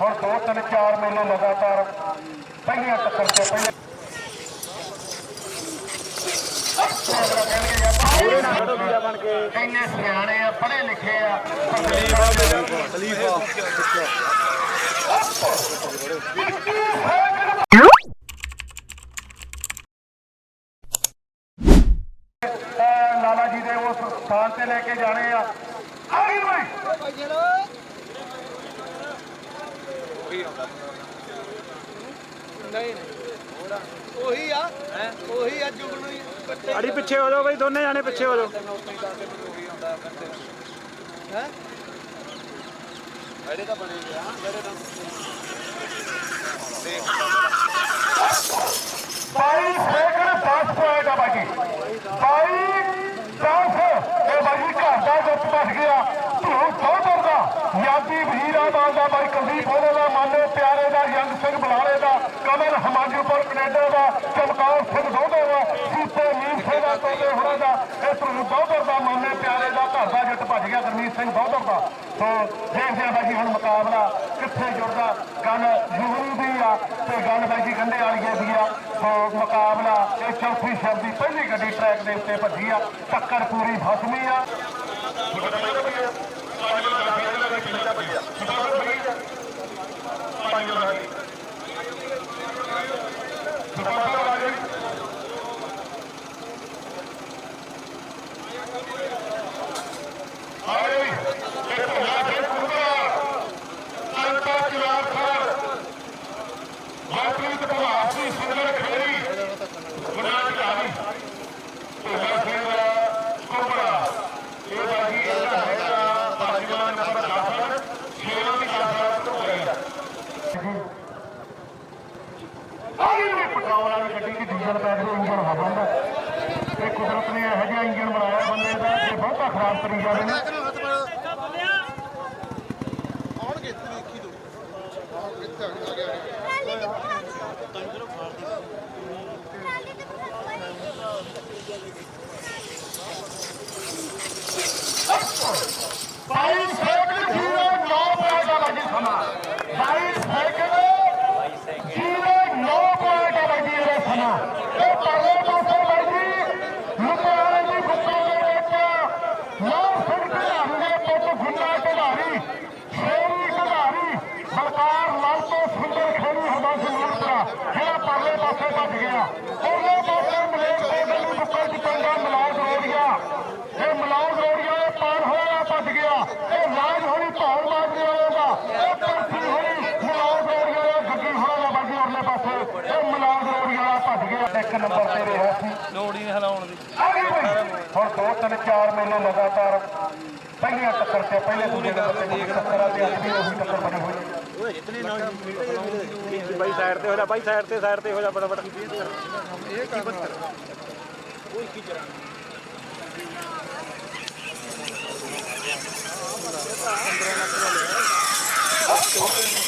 ਹੁਣ ਦੋ ਤਿੰਨ ਚਾਰ ਮੇਲੇ ਲਗਾਤਾਰ ਪਹਿਲੀਆਂ ਟੱਕਰ ਤੇ ਪਹਿਲੇ ਪੂਰੇ ਸਿਆਣੇ ਆ, ਪੜ੍ਹੇ ਲਿਖੇ ਆ। ਅਹ ਲਾਲਾ ਜੀ ਦੇ ਉਸ ਸਥਾਨ ਤੇ ਲੈ ਕੇ ਜਾਣੇ ਆ। ਆ ਗਈ ਨਹੀਂ ਉਹੀ ਆ ਉਹੀ ਆ ਜੁਗਨੂ ਹੀ ਅੜੀ ਪਿੱਛੇ ਹੋ ਜਾਓ ਬਈ, ਦੋਨੇ ਜਾਣੇ ਪਿੱਛੇ ਹੋ ਜਾਓ। ਹੈ? ਬਾਈ ਸੈਕਿੰਡ 10 ਪੁਆਇੰਟ ਆ ਬਾਜੀ ਬਾਈ 10 ਇਹ ਬਾਜੀ ਘਰ ਦਾ ਜੱਟ ਬਚ ਗਿਆ ਧੂਮ ਸੋਦਰ ਦਾ ਯਾਦੀ ਵਜ਼ੀਰਾਬਾਦ ਦਾ ਬਾਈ ਕੁਲਦੀਪ ਹੋਣਾ ਦਾ, ਮਾਨੋ ਪਿਆਰੇ ਦਾ, ਯੰਗ ਸਿੰਘ ਬਲਾਲੇ ਦਾ, ਕਮਲ ਹਮਾਜੂਪੁਰ ਕੈਨੇਡਾ ਦਾ, ਚਮਕੌਰ ਸਿੰਘ ਦੋਦਰ ਦਾ ਸੀਤੇ ਮੀਰ ਸਿੰਘ ਦਾ, ਤੋਲੇ ਹੋਣਾ ਦਾ ਇਹ ਧੂਮ ਦੋਦਰ ਦਾ ਮਾਨੇ ਪਿਆਰੇ ਦਾ, ਘਰ ਦਾ ਜੱਟ ਭੱਜ ਗਿਆ ਗੁਰਮੀਤ ਸਿੰਘ ਦੋਦਰ ਦਾ। ਸੋ ਦੇਖਦੇ ਆ ਬਾਜੀ ਹੁਣ ਮੁਕਾਬਲਾ ਕਿੱਥੇ ਜੁੜਦਾ ਗੱਲ ਜੁਗਰੂ ਦੀ ਆ ਤੇ ਗੱਲ ਬਾਜੀ ਗੰਡੇ ਵਾਲੀਏ ਦੀ ਆ। ਸੋ ਮੁਕਾਬਲਾ ਇਹ ਚੌਥੀ ਸ਼ਬਦ ਦੀ ਪਹਿਲੀ ਗੱਡੀ ਟਰੈਕ ਦੇ ਉੱਤੇ ਭੱਜੀ ਆ, ਟੱਕਰ ਪੂਰੀ ਫਸਮੀ ਆ। la partida. ਆਗੇ ਵੀ ਪੈਟਰੋਲ ਵਾਲੀ ਗੱਡੀ ਦੀ ਡੀਜ਼ਲ ਪੈਟਰੋਲ ਇੰਜਨ ਹੋ ਜਾਂਦਾ ਇਹ ਕੁਦਰਤ ਨੇ ਇਹੋ ਜਿਹਾ ਇੰਜਨ ਬਣਾਇਆ, ਬੰਦੇ ਦਾ ਕਿ ਬਹੁਤਾ ਖਰਾਬ ਕਰੀ ਜਾ ਰਹੇ ਨੇ ਆਉਣਗੇ ਇੱਥੇ ਵੇਖੀ ਦੋ ਕਿੱਥੇ ਆ ਗਿਆ ਬਾਈ ਸਾਈਕਲ ਜੀਰੋ ਨੌ ਪੁਆਇੰਟ ਆ ਬਾਜੀ ਸਮਾਂ ਬਾਈ ਸਾਈਕਲ ਜੀਰੋ ਨੌ ਪੁਆਇੰਟ ਆ ਬਾਜੀ ਇਹਦਾ ਸਮਾਂ ਇਹ ਪਰਲੇ ਪਾਸੇ ਬਾਜੀ ਲੁਧਿਆਣੇ ਦੀ ਗੁੱਪਾ ਦੇ ਵਿੱਚ ਨੌ ਫੁੱਟ ਢਾਰੀ ਦੇ ਪੁੱਤ ਗੁੰਨਾ ਢਾਰੀ ਸ਼ੇਰੀ ਢਾਰੀ ਬਲਕਾਰ ਲਾਲ ਤੋਂ ਸੁੰਦਰ ਖੇੜੀ ਹੁੰਦਾ ਸੀ ਮੂਰਤਰਾ ਜਿਹੜਾ ਪਰਲੇ ਪਾਸੇ ਭੱਜ ਗਿਆ ਉਹਨੇ ਪਾਸੇ ਮਲੇਕ ਦੇ ਗਲੀ ਗੁੱਪਾ ਚ ਪੈਂਦਾ ਮਲਾਜ ਰੋੜੀਆ ਇਹ ਮਲਾਜ ਰੋੜੀਆ ਇਹ ਪਾਰ ਹੋਇਆ ਭੱਜ ਗਿਆ ਇਹ ਰਾਜ ਹੋਣੀ ਧੌਣ ਮਾਰ ਗਿਆ ਹੋਗਾ ਇਹ ਪਰਥੀ ਹੋਣੀ ਮਲਾਜ ਰੋੜੀਆ ਇਹ ਗੱਗੀ ਹੋਣਾ ਬਾਜੀ ਉਰਲੇ ਪਾਸੇ। ਇਹ ਮਲਾਜ ਰੋੜੀਆ ਵਾਲਾ ਭੱਜ ਗਿਆ। ਇੱਕ ਨੰਬਰ ਤੇ ਰਿਹਾ ਸੀ। ਲੋੜੀ ਨਹੀਂ ਹਲਾਉਣ ਦੀ। ਆ ਗਈ ਬਈ। ਹੁਣ ਦੋ ਤਿੰਨ ਚਾਰ ਮੇਲੇ ਲਗਾਤਾਰ ਪਹਿਲੀਆਂ ਟੱਕਰ ਤੇ ਪਹਿਲੇ ਦੂਜੇ ਨੰਬਰ ਤੇ ਟੱਕਰ ਆ ਤੇ ਅੱਜ ਵੀ ਉਹੀ ਟੱਕਰ ਬਣੀ ਹੋਈ। ਹੈ ਬਾਈ ਸਾਈਡ ਤੇ ਹੋ ਜਾ ਬਾਈ ਸਾਈਡ ਤੇ ਸਾਈਡ ਤੇ ਹੋ ਜਾ ਫਟਾਫਟ। ਕਰਤਾ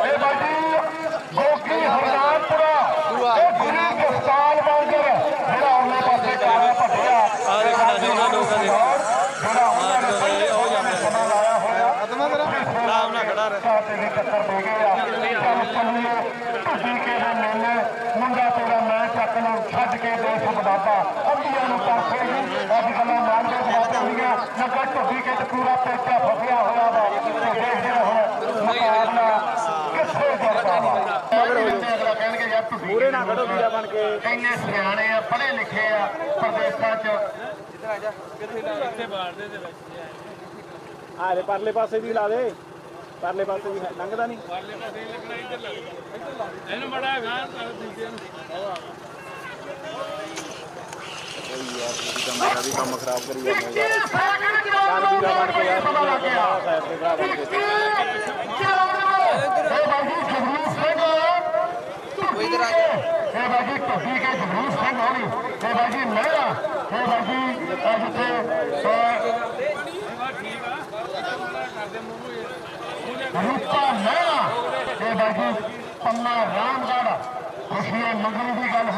ਇਹ ਬਾਜੀ ਗੋਗੀ ਹਰਨਾਮਪੁਰਾ ਇਹ ਗੁਰੂ ਕਿਸਾਨ ਵਾਂਗਰ ਜਿਹੜਾ ਉਹਨੇ ਪਾਸੇ ਕਾਲਾ ਭੱਟਿਆ ਆ ਦੇਖਣਾ ਜੀ ਉਹਨਾਂ ਲੋਕਾਂ ਦੇ ਜਿਹੜਾ ਉਹਨਾਂ ਨੇ ਪਹਿਲੇ ਹੋ ਜਾਂਦੇ ਸਮਾਂ ਲਾਇਆ ਹੋਇਆ ਖਤਮਾ ਮੇਰਾ ਆਰਾਮ ਨਾਲ ਖੜਾ ਰਹਿ ਸਾਡੇ ਦੀ ਟੱਕਰ ਦੇ ਗਏ ਆ ਚੱਲ ਚੱਲੀਏ ਢੁੱਡੀ ਕੇ ਦੇ ਮੇਲੇ ਮੁੰਡਾ ਤੇਰਾ ਮੈਂ ਚੱਕ ਨੂੰ ਛੱਡ ਕੇ ਦੇਸ਼ ਨੂੰ ਪਾਸੇ ਹੀ ਅੱਜ ਗੱਲਾਂ ਮਾਰਦੇ ਬਦਾਦੇ ਹੋਈਆਂ। ਨੱਕਾ ਢੁੱਡੀ ਕੇ ਤੇ ਪੂਰਾ ਪੇਚਾ ਫਸਿਆ ਹੋਇਆ ਵਾ। ਤੇ ਦੇਖਦੇ ਹੁਣ ਮੁਕਾਬਲਾ ਕਿੱਥੇ ਜਰਦਾ ਵਾ। ਅਗਲਾ ਕਹਿਣਗੇ ਯਾਰ ਢੁੱਡੀ ਪੂਰੇ ਨਾ ਖੜੋ ਵੀਰਾ ਬਣ ਕੇ। ਇੰਨੇ ਸਿਆਣੇ ਆ ਪੜ੍ਹੇ ਲਿਖੇ ਆ ਪ੍ਰਦੇਸ਼ਾਂ 'ਚ। ਆ ਦੇ ਪਰਲੇ ਪਾਸੇ ਵੀ ਲਾ ਦੇ। ਪਰਲੇ ਪਾਸੇ ਵੀ ਲੰਘਦਾ ਨਹੀਂ। ਇਹਨੂੰ ਬੜਾ ਗਾਂ ਕਰ ਦਿੰਦੇ ਮੇਰਾ ਵੀ ਕੰਮ ਖਰਾਬ ਕਰੀ ਜਾਂਦਾ ਇਹ ਸਾਈਕਲ ਚਲਾਉਣ ਵੀਰਾ ਬਣ ਕੇ ਯਾਰ ਪਤਾ ਲੱਗ ਭਰਾ ਬਣ ਕੇ ਇਹ ਬਾਜੀ ਜਗਰੂਪ ਕੋਈ ਇਧਰ ਆ ਇਹ ਬਾਜੀ ਟੱਪੀ ਕੇ ਜਗਰੂਪ ਸਿੰਘ ਹੋਣੀ ਇਹ ਬਾਜੀ ਮਹਿਰਾ ਇਹ ਬਾਜੀ ਅੱਜ ਤੇ ਰੂਪਾ ਮਹਿਰਾ ਇਹ ਬਾਜੀ ਪੰਨਾ ਰਾਮਗੜ ਖੁਸ਼ੀਆਂ ਮੰਗਣ ਦੀ ਗੱਲ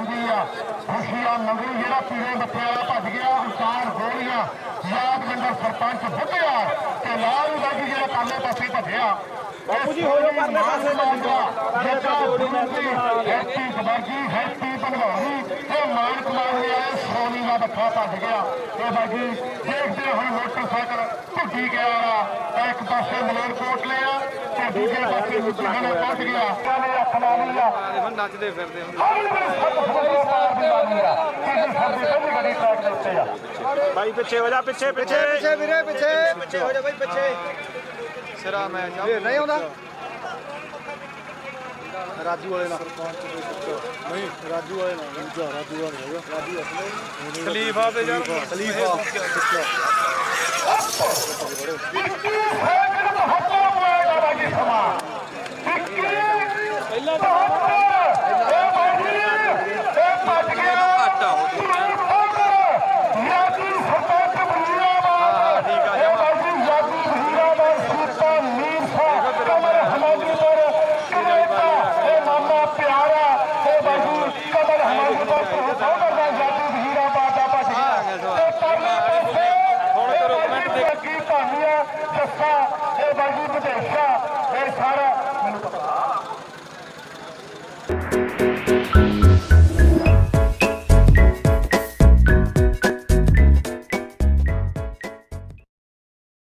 ਖੁਸ਼ੀਆਂ ਮੰਗੂ ਜਿਹੜਾ ਪੀਰੇ ਬੱਚੇ ਵਾਲਾ ਭੱਜ ਗਿਆ ਉਸਤਾਦ ਗੋਲੀਆਂ ਯਾਦਵਿੰਦਰ ਸਰਪੰਚ ਬੁੱਧਿਆ ਤੇ ਲਾਲ ਬਾਗੀ ਜਿਹੜਾ ਪਰਲੇ ਪਾਸੇ ਭੱਜਿਆ। ਬਾਪੂ ਜੀ, ਹੋ ਜਾਓ ਪਰਲੇ ਪਾਸੇ ਮਾਂਗਾ ਜੱਜਾ ਗੁਰਮੰਤਰੀ ਹੈਪੀ ਕਬਾਜੀ ਹੈਪੀ ਬਣਵਾਉਣੀ ਤੇ ਮਾਨ ਕੁਮਾਰ ਨੇ ਸੋਨੀ ਦਾ ਬੱਖਾ ਭੱਜ ਗਿਆ। ਇਹ ਬਾਜੀ ਦੇਖਦੇ ਹੁਣ ਮੋਟਰਸਾਈਕਲ ਭੁੱਜੀ ਗਿਆ ਇੱਕ ਪਾਸੇ ਮਲੇਰਕੋਟ ਲਿਆ ਦੂਜੇ ਪਾਸੇ ਲੁਧਿਆਣੇ ਪਹੁੰਚ ਗਿਆ ਕਹਿੰਦੇ ਅੱਖ ਲਾ ਲਈ ਆ ਹੁਣ ਨੱਚਦੇ ਫਿਰਦੇ ਹੁਣ ਹਰ ਕੋਈ ਸੱਤ ਸਮਝੋ ਪਾਰ ਦੀ ਬਾਣੀ ਆ ਕਿਉਂਕਿ ਸਾਡੀ ਪਹਿਲੀ ਗੱਡੀ ਟਰੈਕ ਦੇ ਉੱਤੇ ਆ ਬਾਈ ਪਿੱਛੇ ਹੋ ਜਾ ਪਿੱਛੇ ਪਿੱਛੇ। ਪਿੱਛੇ ਵੀਰੇ ਪਿੱਛੇ। ਪਿੱਛੇ ਹੋ ਜਾ ਬਾਈ ਪਿੱਛੇ। ਸਿਰਾ ਮੈਚ ਆ ਨਹੀਂ ਆਉਂਦਾ? ਰਾਜੂ ਵਾਲੇ ਨਾਲ। ਨਹੀਂ ਰਾਜੂ ਵਾਲੇ ਨਾਲ। ਦੂਜਾ ਰਾਜੂ ਵਾਲੇ ਹੈਗਾ ਰਾਜੂ ਆਪਣੇ ਖਲੀਫਾ ਤੇ ਯਾਰ। ਖਲੀਫਾ Come.